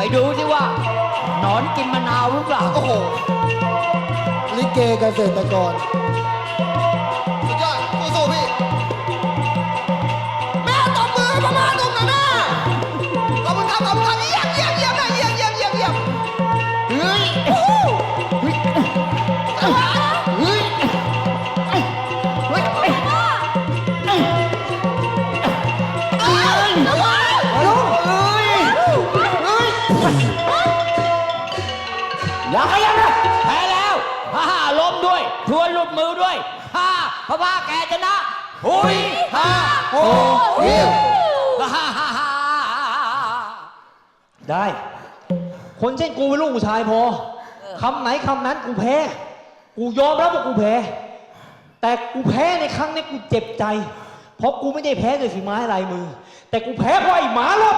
ไปดูสิว่าหนอนกินมะนาวหรือเปล่า โอ้โหลิเกเกษตรกร อย่าขยันนะแพ้แล้วฮ่าฮ่าล้มด้วยทวนหลุดมือด้วยฮ่าพระพาแกชนะหุยฮ่าโอ้เยี่ยมฮ่าฮ่าฮ่าฮ่าได้ คนเช่นกูเป็นลูกผู้ชายพอคำไหนคำนั้นกูแพ้ กูยอมรับว่ากูแพ้ แต่กูแพ้ในครั้งนี้กูเจ็บใจ เพราะกูไม่ได้แพ้ด้วยฝีไม้ลายมือ แต่กูแพ้เพราะไอ้หมารอบกัด